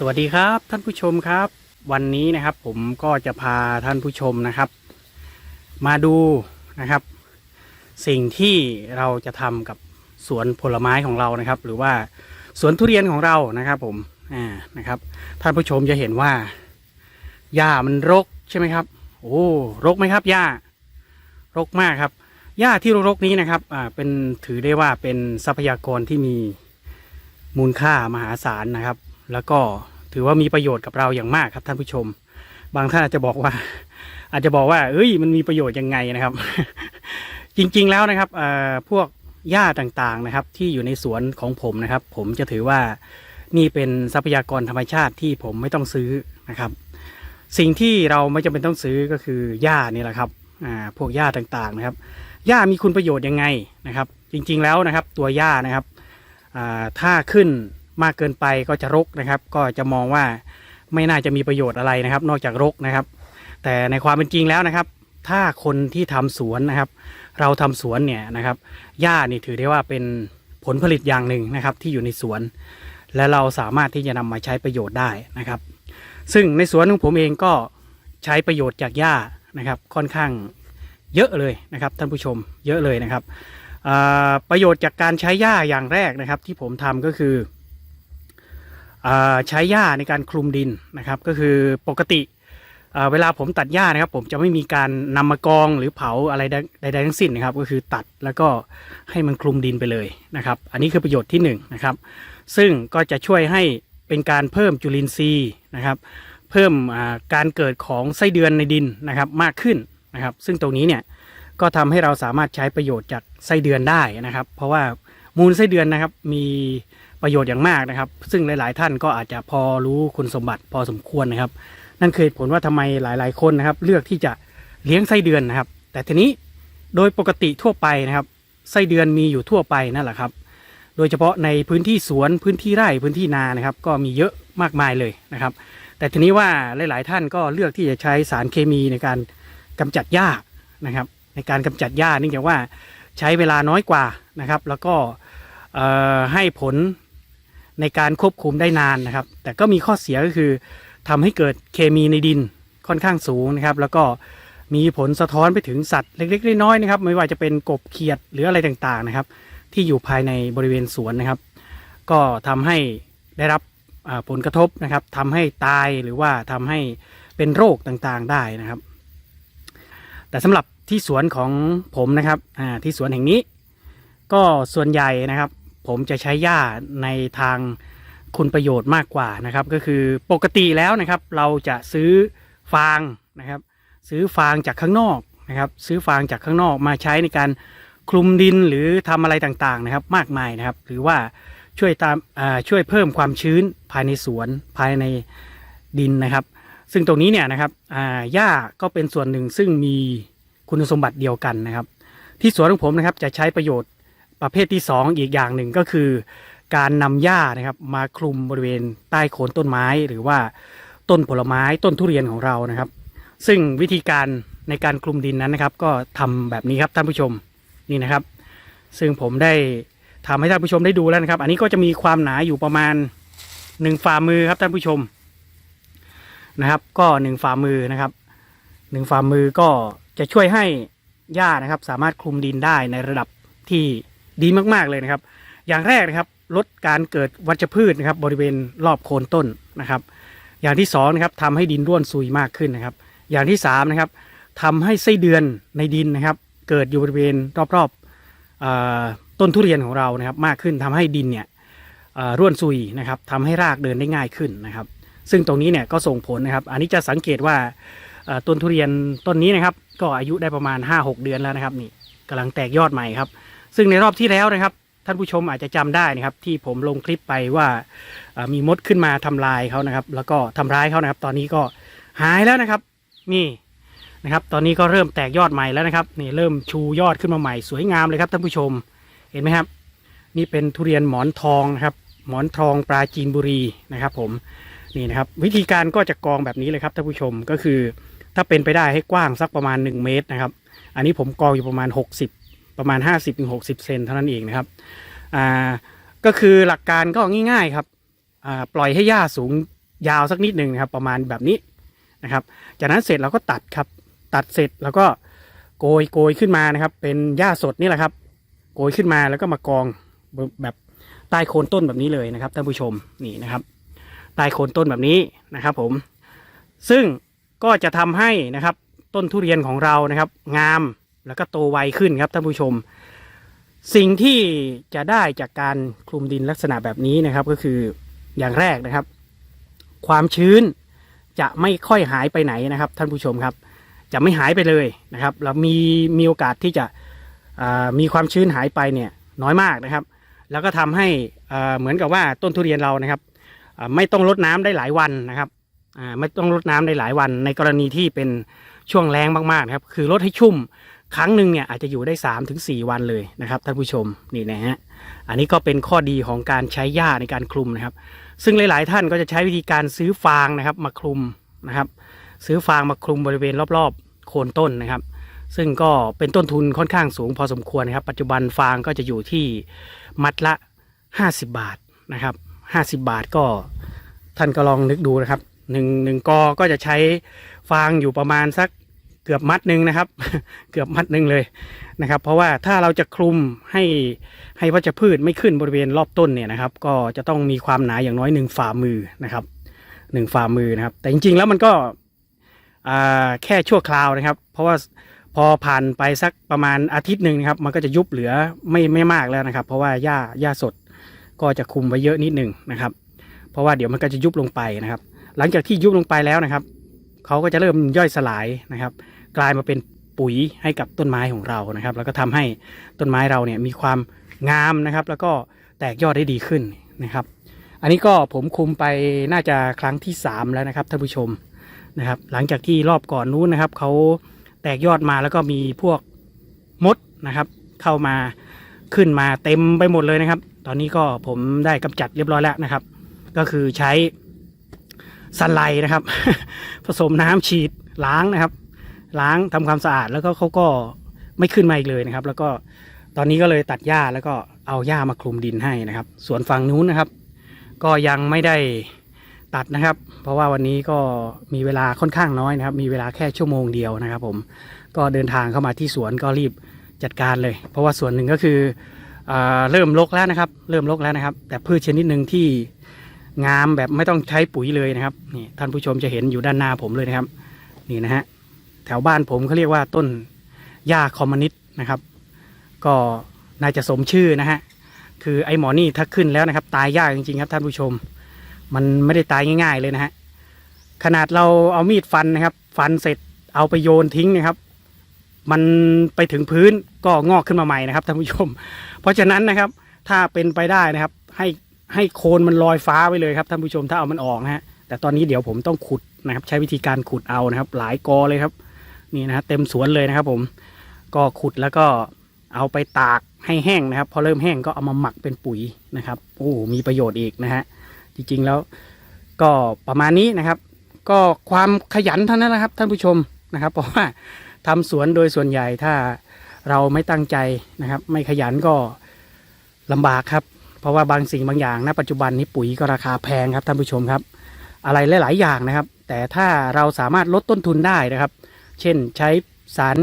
สวัสดีครับท่านผู้ชมครับ วันนี้นะครับผมก็จะพาท่านผู้ชมนะครับ มาดูนะครับ สิ่งที่เราจะทำกับสวนผลไม้ของเรานะครับ หรือว่าสวนทุเรียนของเรานะครับผมอ่านะครับ ท่านผู้ชมจะเห็นว่าหญ้ามันรกใช่ไหมครับ โอ้รกไหมครับหญ้ารกมากครับหญ้าที่รกนี้นะครับอ่าเป็นถือได้ว่าเป็นทรัพยากรที่มีมูลค่ามหาศาลนะครับ แล้วก็ถือว่ามีประโยชน์กับเราอย่างมากครับท่านผู้ชม บางท่านอาจจะบอกว่า อาจจะบอกว่าเอ้ยมันมีประโยชน์ยังไงนะครับ จริงๆแล้วนะครับพวกหญ้าต่างๆนะครับ ที่อยู่ในสวนของผมนะครับ ผมจะถือว่านี่เป็นทรัพยากรธรรมชาติที่ผมไม่ต้องซื้อนะครับ สิ่งที่เราไม่จำเป็นต้องซื้อก็คือหญ้านี่แหละครับพวกหญ้าต่างๆนะครับหญ้ามีคุณประโยชน์ยังไงนะครับ จริงๆแล้วนะครับ ตัวหญ้านะครับถ้าขึ้น มากเกินไปก็จะรกนะครับ ก็จะมองว่าไม่น่าจะมีประโยชน์อะไรนะครับ นอกจากรกนะครับ แต่ในความเป็นจริงแล้วนะครับ ถ้าคนที่ทำสวนนะครับ เราทำสวนเนี่ยนะครับหญ้านี่ถือได้ว่าเป็นผลผลิตอย่างหนึ่งนะครับ ที่อยู่ในสวน และเราสามารถที่จะนำมาใช้ประโยชน์ได้นะครับ ซึ่งในสวนของผมเองก็ใช้ประโยชน์จากหญ้านะครับ ค่อนข้างเยอะเลยนะครับ ท่านผู้ชมเยอะเลยนะครับประโยชน์จากการใช้หญ้าอย่างแรกนะครับ ที่ผมทำก็คือ ใช้หญ้าในการคลุมดินนะครับ ก็คือปกติเวลาผมตัดหญ้านะครับ ผมจะไม่มีการนำมากองหรือเผาอะไรใดๆทั้งสิ้นนะครับ ก็คือตัดแล้วก็ให้มันคลุมดินไปเลยนะครับ อันนี้คือประโยชน์ที่หนึ่งนะครับ ซึ่งก็จะช่วยให้เป็นการเพิ่มจุลินทรีย์นะครับ เพิ่มการเกิดของไส้เดือนในดินนะครับมากขึ้นนะครับ ซึ่งตรงนี้เนี่ยก็ทำให้เราสามารถใช้ประโยชน์จากไส้เดือนได้นะครับ เพราะว่ามูลไส้เดือนนะครับมี ประโยชน์อย่างมากนะครับ ซึ่งหลาย ๆ ท่านก็อาจจะพอรู้คุณสมบัติพอสมควรนะครับ นั่นคือผลว่าทำไมหลาย ๆ คนนะครับ เลือกที่จะเลี้ยงไส้เดือนนะครับ แต่ทีนี้โดยปกติทั่วไปนะครับไส้เดือนมีอยู่ทั่วไปนั่นแหละครับ โดยเฉพาะในพื้นที่สวนพื้นที่ไร่พื้นที่นานะครับ ก็มีเยอะมากมายเลยนะครับ แต่ทีนี้ว่าหลาย ๆ ท่านก็เลือกที่จะใช้สารเคมีในการกำจัดหญ้านะครับ ในการกำจัดหญ้าเนื่องจากว่าใช้เวลาน้อยกว่านะครับ แล้วก็ให้ผล ในการควบคุมได้นานนะครับ แต่ก็มีข้อเสียก็คือทำให้เกิดเคมีในดินค่อนข้างสูงนะครับ แล้วก็มีผลสะท้อนไปถึงสัตว์เล็กๆน้อยๆนะครับ ไม่ว่าจะเป็นกบเขียดหรืออะไรต่างๆนะครับ ที่อยู่ภายในบริเวณสวนนะครับ ก็ทำให้ได้รับผลกระทบนะครับทำให้ตายหรือว่าทำให้เป็นโรคต่างๆได้นะครับ แต่สำหรับที่สวนของผมนะครับที่สวนแห่งนี้ ก็ส่วนใหญ่นะครับ ผมจะใช้หญ้าในทางคุณประโยชน์มากกว่านะครับ ก็คือปกติแล้วนะครับ เราจะซื้อฟางนะครับ ซื้อฟางจากข้างนอกนะครับ ซื้อฟางจากข้างนอกมาใช้ในการคลุมดินหรือทำอะไรต่างๆนะครับ มากมายนะครับ หรือว่าช่วยตามอ่าช่วยเพิ่มความชื้นภายในสวนภายในดินนะครับ ซึ่งตรงนี้เนี่ยนะครับอ่าหญ้าก็เป็นส่วนหนึ่งซึ่งมีคุณสมบัติเดียวกันนะครับ ที่สวนของผมนะครับจะใช้ประโยชน์ ประเภทที่ 2 อีกอย่างหนึ่งก็คือ การนำหญ้านะครับมาคลุมบริเวณใต้โคนต้นไม้หรือว่าต้นผลไม้ต้นทุเรียนของเรานะครับ ซึ่งวิธีการในการคลุมดินนั้นนะครับ ก็ทำแบบนี้ครับท่านผู้ชมนี่นะครับ ซึ่งผมได้ทำให้ท่านผู้ชมได้ดูแล้วนะครับ อันนี้ก็จะมีความหนาอยู่ประมาณหนึ่งฝ่ามือครับท่านผู้ชมนะครับ ก็หนึ่งฝ่ามือนะครับหนึ่งฝ่ามือก็จะช่วยให้หญ้านะครับ สามารถคลุมดินได้ในระดับที่ ดีมากๆเลยนะครับ อย่างแรกนะครับลดการเกิดวัชพืชนะครับ บริเวณรอบโคนต้นนะครับ อย่างที่สองนะครับทำให้ดินร่วนซุยมากขึ้นนะครับ อย่างที่สามนะครับทำให้ไส้เดือนในดินนะครับ เกิดอยู่บริเวณรอบๆต้นทุเรียนของเรานะครับ มากขึ้นทำให้ดินเนี่ยร่วนซุยนะครับทำให้รากเดินได้ง่ายขึ้นนะครับ ซึ่งตรงนี้เนี่ยก็ส่งผลนะครับ อันนี้จะสังเกตว่าต้นทุเรียนต้นนี้นะครับ ก็อายุได้ประมาณ 5-6 เดือนแล้วนะครับนี่กำลังแตกยอดใหม่ครับ ซึ่งในรอบที่แล้วนะครับ ท่านผู้ชมอาจจะจำได้นะครับ ที่ผมลงคลิปไปว่ามีมดขึ้นมาทำลายเขานะครับ แล้วก็ทำร้ายเขานะครับ ตอนนี้ก็หายแล้วนะครับ นี่นะครับ ตอนนี้ก็เริ่มแตกยอดใหม่แล้วนะครับนี่เริ่มชูยอดขึ้นมาใหม่สวยงามเลยครับท่านผู้ชมเห็นไหมครับ นี่เป็นทุเรียนหมอนทองนะครับ หมอนทองปราจีนบุรีนะครับ ผมนี่นะครับ วิธีการก็จะกองแบบนี้เลยครับท่านผู้ชมก็คือ ถ้าเป็นไปได้ให้กว้างสักประมาณ 1 เมตรนะครับ อันนี้ผมกองอยู่ประมาณ 60 ประมาณ 50-60 เซนเท่านั้นเองนะครับอ่าก็คือหลักการก็ง่าย ๆครับอ่าปล่อยให้หญ้าสูงยาวสักนิดหนึ่งนะครับ ประมาณแบบนี้นะครับ จากนั้นเสร็จเราก็ตัดครับ ตัดเสร็จแล้วก็โกยโกยขึ้นมานะครับ เป็นหญ้าสดนี่แหละครับ โกยขึ้นมาแล้วก็มากองแบบใต้โคนต้นแบบนี้เลยนะครับท่านผู้ชมนี่นะครับใต้โคนต้นแบบนี้นะครับ ผม ซึ่งก็จะทำให้นะครับ ต้นทุเรียนของเรานะครับ งาม แล้วก็โตไวขึ้นครับท่านผู้ชม สิ่งที่จะได้จากการคลุมดินลักษณะแบบนี้นะครับ ก็คืออย่างแรกนะครับ ความชื้นจะไม่ค่อยหายไปไหนนะครับ ท่านผู้ชมครับ จะไม่หายไปเลยนะครับเรามีมีโอกาสที่จะมีความชื้นหายไปเนี่ยน้อยมากนะครับ แล้วก็ทำให้เหมือนกับว่าต้นทุเรียนเรานะครับไม่ต้องรดน้ำได้หลายวันนะครับไม่ต้องรดน้ำได้หลายวัน ในกรณีที่เป็นช่วงแรงมากๆนะครับ คือรดให้ชุ่ม ครั้งหนึ่งเนี่ยอาจจะอยู่ได้3าถึงสวันเลยนะครับท่านผู้ชมนี่นะฮะอันนี้ก็เป็นข้อดีของการใช้หญ้าในการคลุมนะครับ ซึ่งหลาย ๆ ท่านก็จะใช้วิธีการซื้อฟางนะครับมาคลุมนะครับ ซื้อฟางมาคลุมบริเวณรอบ ๆ โคนต้นนะครับ ซึ่งก็เป็นต้นทุนค่อนข้างสูงพอสมควรนะครับ ปัจจุบันฟางก็จะอยู่ที่มัดละ 50 บาทนะครับ 50 บาทก็ท่านก็ลองนึกดูนะครับหนึ่งหนึ่งกอก็จะใช้ฟางอยู่ประมาณสัก เกือบมัดหนึ่งนะครับ เกือบมัดหนึ่งเลยนะครับ เพราะว่าถ้าเราจะคลุมให้ให้วัชพืชไม่ขึ้นบริเวณรอบต้นเนี่ยนะครับ ก็จะต้องมีความหนาอย่างน้อยหนึ่งฝ่ามือนะครับหนึ่งฝ่ามือนะครับ แต่จริงๆแล้วมันก็แค่ชั่วคราวนะครับ เพราะว่าพอผ่านไปสักประมาณอาทิตย์หนึ่งนะครับ มันก็จะยุบเหลือไม่ไม่มากแล้วนะครับ เพราะว่าหญ้าหญ้าสดก็จะคุมไว้เยอะนิดหนึ่งนะครับ เพราะว่าเดี๋ยวมันก็จะยุบลงไปนะครับ หลังจากที่ยุบลงไปแล้วนะครับเขาก็จะเริ่มย่อยสลายนะครับ กลายมาเป็นปุ๋ยให้กับต้นไม้ของเรานะครับ แล้วก็ทำให้ต้นไม้เราเนี่ยมีความงามนะครับ แล้วก็แตกยอดได้ดีขึ้นนะครับ อันนี้ก็ผมคุมไปน่าจะครั้งที่สามแล้วนะครับท่านผู้ชมนะครับ หลังจากที่รอบก่อนนู้นนะครับเขาแตกยอดมาแล้วก็มีพวกมดนะครับ เข้ามาขึ้นมาเต็มไปหมดเลยนะครับ ตอนนี้ก็ผมได้กำจัดเรียบร้อยแล้วนะครับ ก็คือใช้สันไลนะครับ ผสมน้ำฉีดล้างนะครับ ล้างทำความสะอาดแล้วก็เขาก็ไม่ขึ้นมาอีกเลยนะครับ แล้วก็ตอนนี้ก็เลยตัดหญ้าแล้วก็เอาหญ้ามาคลุมดินให้นะครับ ส่วนฝั่งนู้นนะครับ ก็ยังไม่ได้ตัดนะครับ เพราะว่าวันนี้ก็มีเวลาค่อนข้างน้อยนะครับ มีเวลาแค่ชั่วโมงเดียวนะครับ ผมก็เดินทางเข้ามาที่สวนก็รีบจัดการเลย เพราะว่าส่วนหนึ่งก็คืออเริ่มรกแล้วนะครับ เริ่มรกแล้วนะครับ แต่พืชชนิดหนึ่งที่งามแบบไม่ต้องใช้ปุ๋ยเลยนะครับนี่ท่านผู้ชมจะเห็นอยู่ด้านหน้าผมเลยนะครับ นี่นะฮะ แถวบ้านผมเขาเรียกว่าต้นหญ้าคอมมิวนิสต์นะครับ ก็น่าจะสมชื่อนะฮะคือไอ้หมอนี่ถ้าขึ้นแล้วนะครับ ตายยากจริงๆครับท่านผู้ชม มันไม่ได้ตายง่ายๆเลยนะฮะขนาดเราเอามีดฟันนะครับ ฟันเสร็จเอาไปโยนทิ้งนะครับ มันไปถึงพื้นก็งอกขึ้นมาใหม่นะครับท่านผู้ชม เพราะฉะนั้นนะครับ ถ้าเป็นไปได้นะครับ ให้ให้โคนมันลอยฟ้าไปเลยครับท่านผู้ชมถ้าเอามันออกนะฮะแต่ตอนนี้เดี๋ยวผมต้องขุดนะครับ ใช้วิธีการขุดเอานะครับ หลายกอเลยครับ นี่นะเต็มสวนเลยนะครับผมก็ขุดแล้วก็เอาไปตากให้แห้งนะครับ พอเริ่มแห้งก็เอามาหมักเป็นปุ๋ยนะครับโอ้มีประโยชน์อีกนะฮะจริงๆแล้วก็ประมาณนี้นะครับ ก็ความขยันเท่านั้นนะครับ ท่านผู้ชมนะครับ เพราะว่าทำสวนโดยส่วนใหญ่ถ้าเราไม่ตั้งใจนะครับ ไม่ขยันก็ลำบากครับ เพราะว่าบางสิ่งบางอย่างณปัจจุบันนี้ปุ๋ยก็ราคาแพงครับท่านผู้ชมครับ อะไรหลาย ๆ อย่างนะครับ แต่ถ้าเราสามารถลดต้นทุนได้นะครับ เช่นใช้สาร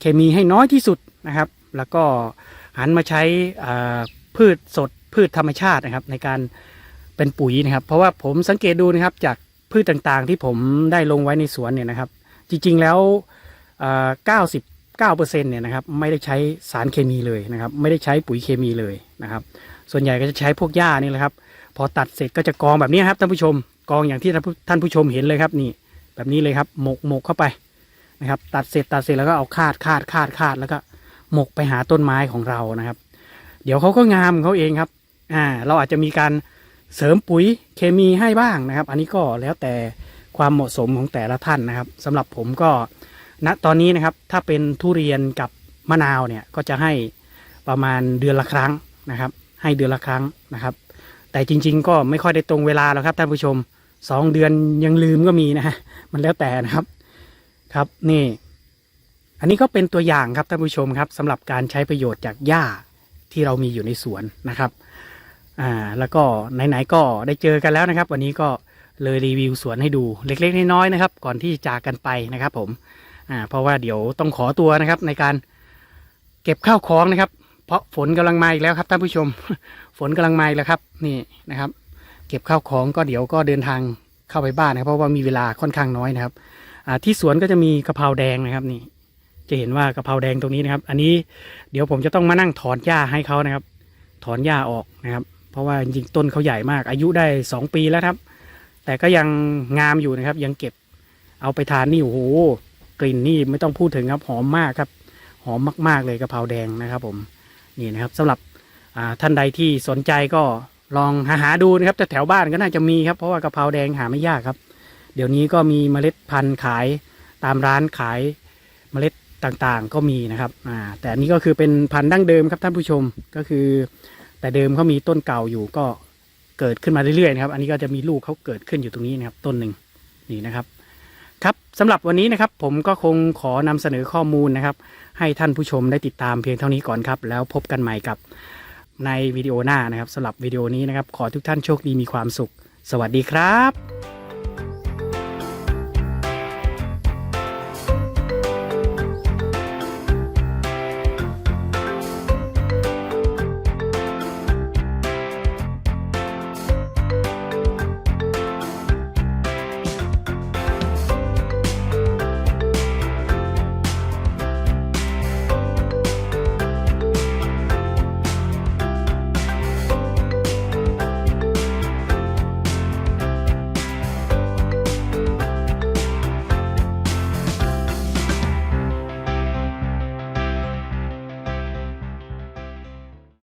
เคมีให้น้อยที่สุดนะครับ แล้วก็หันมาใช้พืชสดพืชธรรมชาตินะครับ ในการเป็นปุ๋ยนะครับ เพราะว่าผมสังเกตดูนะครับจากพืชต่างๆ ที่ผมได้ลงไว้ในสวนเนี่ยนะครับ จริงๆแล้วเก้าสิบเก้าเปอร์เซ็นต์เนี่ยนะครับไม่ได้ใช้สารเคมีเลยนะครับ ไม่ได้ใช้ปุ๋ยเคมีเลยนะครับ ส่วนใหญ่ก็จะใช้พวกหญ้านี่แหละครับ พอตัดเสร็จก็จะกองแบบนี้ครับท่านผู้ชมกองอย่างที่ท่านผู้ชมเห็นเลยครับนี่ แบบนี้เลยครับหมกหมกเข้าไป นะครับ ตัดเสร็จตัดเสร็จแล้วก็เอาคาดคาดคาดคาดแล้วก็หมกไปหาต้นไม้ของเรานะครับ เดี๋ยวเขาก็งามเขาเองครับอ่าเราอาจจะมีการเสริมปุ๋ยเคมีให้บ้างนะครับ อันนี้ก็แล้วแต่ความเหมาะสมของแต่ละท่านนะครับสำหรับผมก็ณตอนนี้นะครับถ้าเป็นทุเรียนกับมะนาวเนี่ยก็จะให้ประมาณเดือนละครั้งนะครับ ให้เดือนละครั้งนะครับ แต่จริง ๆ ก็ไม่ค่อยได้ตรงเวลาแล้วครับท่านผู้ชมสองเดือนยังลืมก็มีนะฮะมันแล้วแต่นะครับ ครับนี่ อันนี้ก็เป็นตัวอย่างครับท่านผู้ชมครับสำหรับการใช้ประโยชน์จากหญ้าที่เรามีอยู่ในสวนนะครับอ่าแล้วก็ไหนๆก็ได้เจอกันแล้วนะครับ วันนี้ก็เลยรีวิวสวนให้ดูเล็กๆน้อยๆนะครับ ก่อนที่จากกันไปนะครับผมอ่าเพราะว่าเดี๋ยวต้องขอตัวนะครับในการเก็บข้าวของนะครับ เพราะฝนกำลังมาอีกแล้วครับท่านผู้ชม ฝนกำลังมาอีกแล้วครับ นี่นะครับ เก็บข้าวของก็เดี๋ยวก็เดินทางเข้าไปบ้านนะครับ เพราะว่ามีเวลาค่อนข้างน้อยนะครับ ที่สวนก็จะมีกะเพราแดงนะครับนี่ จะเห็นว่ากะเพราแดงตรงนี้นะครับ อันนี้เดี๋ยวผมจะต้องมานั่งถอนหญ้าให้เขานะครับ ถอนหญ้าออกนะครับ เพราะว่าจริงต้นเขาใหญ่มาก อายุได้สองปีแล้วครับ แต่ก็ยังงามอยู่นะครับ ยังเก็บเอาไปทานนี่โอ้โหกลิ่นนี่ไม่ต้องพูดถึงครับหอมมากครับ หอมมากๆเลยกะเพราแดงนะครับผมนี่นะครับสำหรับท่านใดที่สนใจก็ลองหาหาดูนะครับแต่แถวบ้านก็น่าจะมีครับเพราะว่ากะเพราแดงหาไม่ยากครับ เดี๋ยวนี้ก็มีเมล็ดพันธุ์ขายตามร้านขายเมล็ดต่างๆ ก็มีนะครับอ่าแต่อันนี้ก็คือเป็นพันธุ์ดั้งเดิมครับท่านผู้ชมก็คือ แต่เดิมเขามีต้นเก่าอยู่ก็เกิดขึ้นมาเรื่อยๆนะครับอันนี้ก็จะมีลูกเขาเกิดขึ้นอยู่ตรงนี้นะครับต้นหนึ่งนี่นะครับครับสำหรับวันนี้นะครับผมก็คงขอนำเสนอข้อมูลนะครับ ให้ท่านผู้ชมได้ติดตามเพียงเท่านี้ก่อนครับ แล้วพบกันใหม่กับในวิดีโอหน้านะครับสำหรับวิดีโอนี้นะครับ ขอทุกท่านโชคดีมีความสุข สวัสดีครับ